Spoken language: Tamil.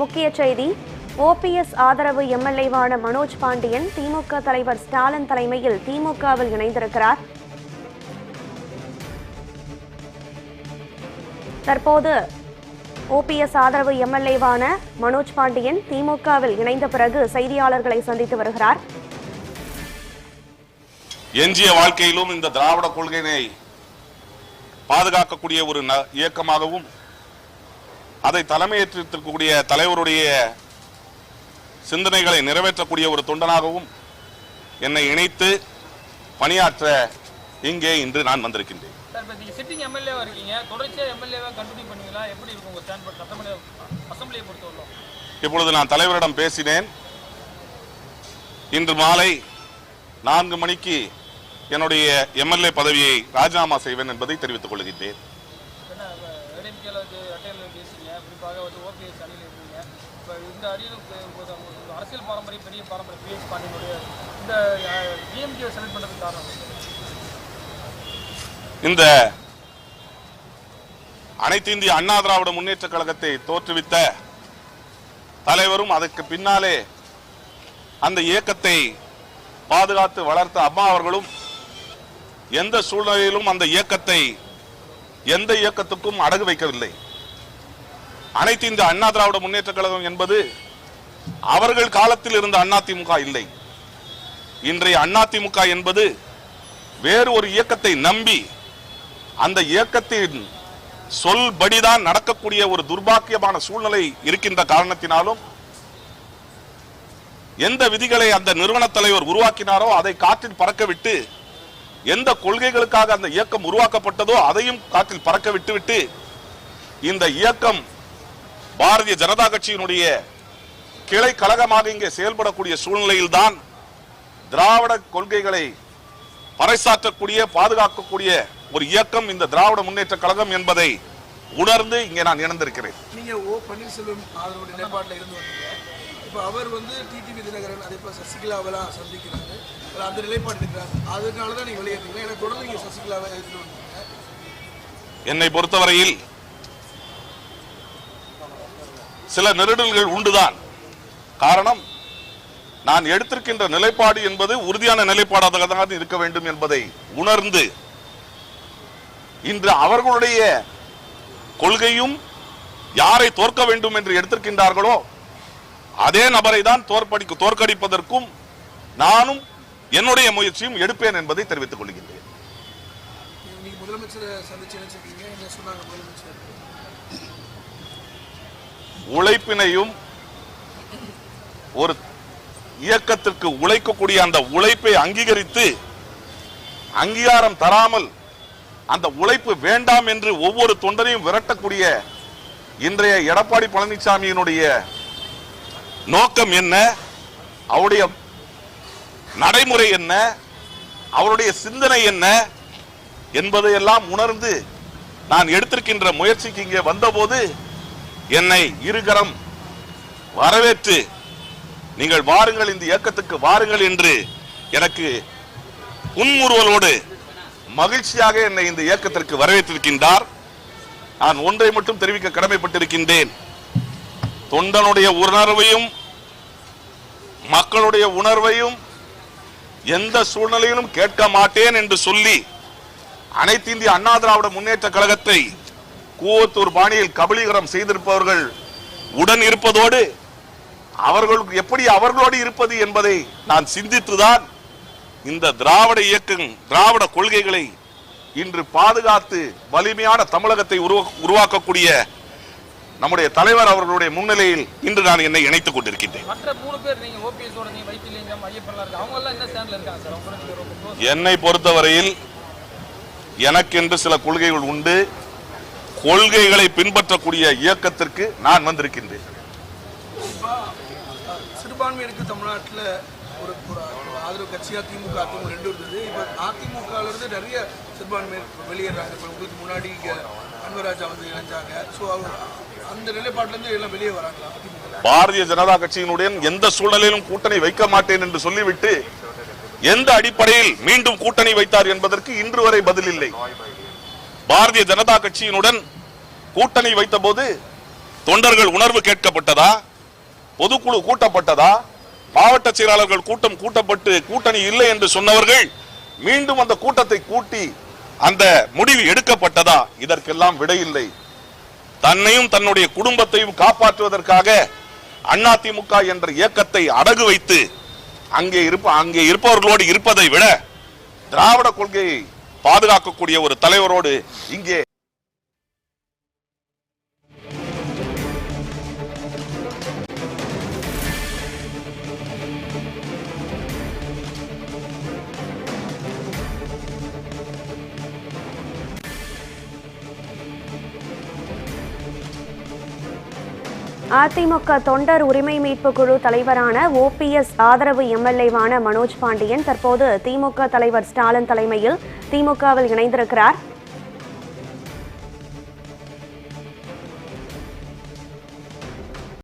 முக்கிய செய்தி ஓபிஎஸ் ஆதரவு எம்எல்ஏவான மனோஜ் பாண்டியன் திமுக தலைவர் ஸ்டாலின் தலைமையில் திமுகவில் இணைந்திருக்கிறார். தற்போது ஓபிஎஸ் ஆதரவு எம்எல்ஏவான மனோஜ் பாண்டியன் திமுகவில் இணைந்த பிறகு செய்தியாளர்களை சந்தித்து வருகிறார். எஞ்சிய வாழ்க்கையிலும் இந்த திராவிட கொள்கையினை பாதுகாக்கக்கூடிய ஒரு இயக்கமாகவும் அதை தலைமையேற்றிருக்கக்கூடிய தலைவருடைய சிந்தனைகளை நிறைவேற்றக்கூடிய ஒரு தொண்டனாகவும் என்னை இணைத்து பணியாற்ற இங்கே இன்று நான் வந்திருக்கின்றேன். இப்பொழுது நான் தலைவரிடம் பேசினேன். இன்று மாலை நான்கு மணிக்கு என்னுடைய எம்எல்ஏ பதவியை ராஜினாமா செய்வேன் என்பதை தெரிவித்துக் கொள்கின்றேன். ஏடிஎம்கேல வந்து அட்டையில் பேசுறீங்க குறிப்பாக வந்து ஓபிஎஸ் அணியில் இருக்கீங்க இப்போ இந்த அணியில் அரசியல் பாரம்பரியம் பெரிய பாரம்பரியம் பிஎஸ் பாண்டியனுடைய இந்த டிஎம்கே செலக்ட் பண்ணுறதுக்கு காரணம் இந்த அனைத்து இந்திய அண்ணா திராவிட முன்னேற்ற கழகத்தை தோற்றுவித்த தலைவரும் அதற்கு பின்னாலே அந்த இயக்கத்தை பாதுகாத்து வளர்த்த அம்மா அவர்களும் எந்த சூழ்நிலையிலும் அந்த இயக்கத்தை எந்த இயக்கத்துக்கும் அடகு வைக்கவில்லை. அனைத்து இந்த அண்ணா திராவிட முன்னேற்ற கழகம் என்பது அவர்கள் காலத்தில் இருந்த அதிமுக இல்லை. இன்றைய அதிமுக என்பது வேறு ஒரு இயக்கத்தை நம்பி அந்த இயக்கத்தின் சொல்படிதான் நடக்கக்கூடிய ஒரு துர்பாக்கியமான சூழ்நிலை இருக்கின்ற காரணத்தினாலும் எந்த விதிகளை அந்த நிறுவன தலைவர் உருவாக்கினாரோ அதை காற்றில் பறக்கவிட்டு எந்த கொள்கைகளுக்காக அந்த இயக்கம் உருவாக்கப்பட்டதோ அதையும் காற்றில் பறக்க விட்டுவிட்டு இந்த இயக்கம் பாரதிய ஜனதா கட்சியினுடைய கிளை கழகமாக இங்கே செயல்படக்கூடிய சூழ்நிலையில்தான் திராவிட கொள்கைகளை பறைசாற்றக்கூடிய பாதுகாக்கக்கூடிய ஒரு இயக்கம் இந்த திராவிட முன்னேற்ற கழகம் என்பதை உணர்ந்து இங்கே நான் இணைந்திருக்கிறேன். நீங்க ஓ பன்னீர்செல்வம் அவருடைய நிலைப்பாட்டில் இருந்து வந்தீங்க. இப்போ அவர் வந்து டிடிவி தினகரன் அதே போல் சசிகலாவெல்லாம் சந்திக்கிறாரு. அந்த நிலைப்பாடு இருக்கிறார். அதனால தான் நீங்க ஏன்னா தொடர்ந்து சசிகலாவை என்னை பொறுத்தவரையில் சில நெருடல்கள் உண்டுதான். காரணம் நான் எடுத்திருக்கின்ற நிலைப்பாடு என்பது உறுதியான நிலைப்பாடாக தான் இருக்க வேண்டும் என்பதை உணர்ந்து இன்று அவர்களுடைய கொள்கையும் யாரை தோற்க வேண்டும் என்று எடுத்திருக்கின்றார்களோ அதே நபரை தான் தோற்படி தோற்கடிப்பதற்கும் நானும் என்னுடைய முயற்சியும் எடுப்பேன் என்பதை தெரிவித்துக் கொள்கின்றேன். உழைப்பினையும் ஒரு இயக்கத்திற்கு உழைக்கக்கூடிய அந்த உழைப்பை அங்கீகரித்து அங்கீகாரம் தராமல் அந்த உழைப்பு வேண்டாம் என்று ஒவ்வொரு தொண்டரையும் விரட்டக்கூடிய இன்றைய எடப்பாடி பழனிசாமியினுடைய நோக்கம் என்ன? அவருடைய நடைமுறை என்ன? அவருடைய சிந்தனை என்ன? என்பதையெல்லாம் உணர்ந்து நான் எடுத்திருக்கின்ற முயற்சிக்கு இங்கே வந்தபோது என்னை இருகரம் வரவேற்று நீங்கள் வாருங்கள் இந்த இயக்கத்துக்கு வாருங்கள் என்று எனக்கு புன்முறுவலோடு மகிழ்ச்சியாக என்னை இந்த இயக்கத்திற்கு வரவேற்றிருக்கின்றார். நான் ஒன்றை மட்டும் தெரிவிக்க கடமைப்பட்டிருக்கின்றேன். தொண்டனுடைய உணர்வையும் மக்களுடைய உணர்வையும் எந்த சூழ்நிலையிலும் கேட்க மாட்டேன் என்று சொல்லி அனைத்து இந்திய அண்ணா திராவிட முன்னேற்ற கழகத்தை கூவத்தூர் பாணியில் கபலீகரம் செய்திருப்பவர்கள் உடன் இருப்பதோடு அவர்களுக்கு எப்படி அவர்களோடு இருப்பது என்பதை நான் சிந்தித்துதான் இந்த திராவிட இயக்கம் திராவிட கொள்கைகளை இன்று பாதுகாத்து வலிமையான தமிழகத்தை உருவா- உருவாக்கக்கூடிய நம்முடைய தலைவர் அவர்களுடைய முன்னிலையில் இன்று நான் என்னை இணைத்துக் கொண்டிருக்கின்றேன். என்ன ஸ்டாண்டில் இருக்காங்க சார்? அவங்க கூட நீங்க ரொம்ப close. என்னை பொறுத்தவரையில் எனக்கென்று சில கொள்கைகள் உண்டு. கொள்கைகளை பின்பற்றக்கூடிய இயக்கத்திற்கு நான் வந்திருக்கின்றேன். சிறுபான்மையினருக்கு தமிழ்நாட்டுல ஒரு ஆதரவு கட்சியா திமுக அதிமுக ரெண்டு இருந்தது. இப்போ அதிமுகல இருந்து நிறைய சிறுபான்மையினர் வெளியேறாங்க. இப்போ உங்களுக்கு முன்னாடி இங்க வந்து இணைஞ்சாங்க. ஸோ அந்த நிலைப்பாட்டிலிருந்து எல்லாம் வெளியே வராங்களா? பாரதிய ஜனதா கட்சியினுடன் எந்த சூழ்நிலையிலும் கூட்டணி வைக்க மாட்டேன் என்று சொல்லிவிட்டு எந்த அடிப்படையில் மீண்டும் கூட்டணி வைத்தார் என்பதற்கு இன்று வரை பதில் இல்லை. பாரதிய ஜனதா கட்சியினுடன் கூட்டணி வைத்த போது தொண்டர்கள் உணர்வு கேட்கப்பட்டதா? பொதுக்குழு கூட்டப்பட்டதா? மாவட்ட செயலாளர்கள் கூட்டம் கூட்டப்பட்டு கூட்டணி இல்லை என்று சொன்னவர்கள் மீண்டும் அந்த கூட்டத்தை கூட்டி அந்த முடிவு எடுக்கப்பட்டதா? இதற்கெல்லாம் விடையில்லை. தன்னையும் தன்னுடைய குடும்பத்தையும் காப்பாற்றுவதற்காக அதிமுக என்ற இயக்கத்தை அடகு வைத்து அங்கே இருப்ப அங்கே இருப்பவர்களோடு இருப்பதை விட திராவிட கொள்கையை பாதுகாக்கக்கூடிய ஒரு தலைவரோடு இங்கே அதிமுக தொண்டர் உரிமை மீட்பு குழு தலைவரான ஓபிஎஸ் ஆதரவு எம்எல்ஏவான மனோஜ் பாண்டியன் தற்போது திமுக தலைவர் ஸ்டாலின் தலைமையில் திமுகவில் இணைந்திருக்கிறார்.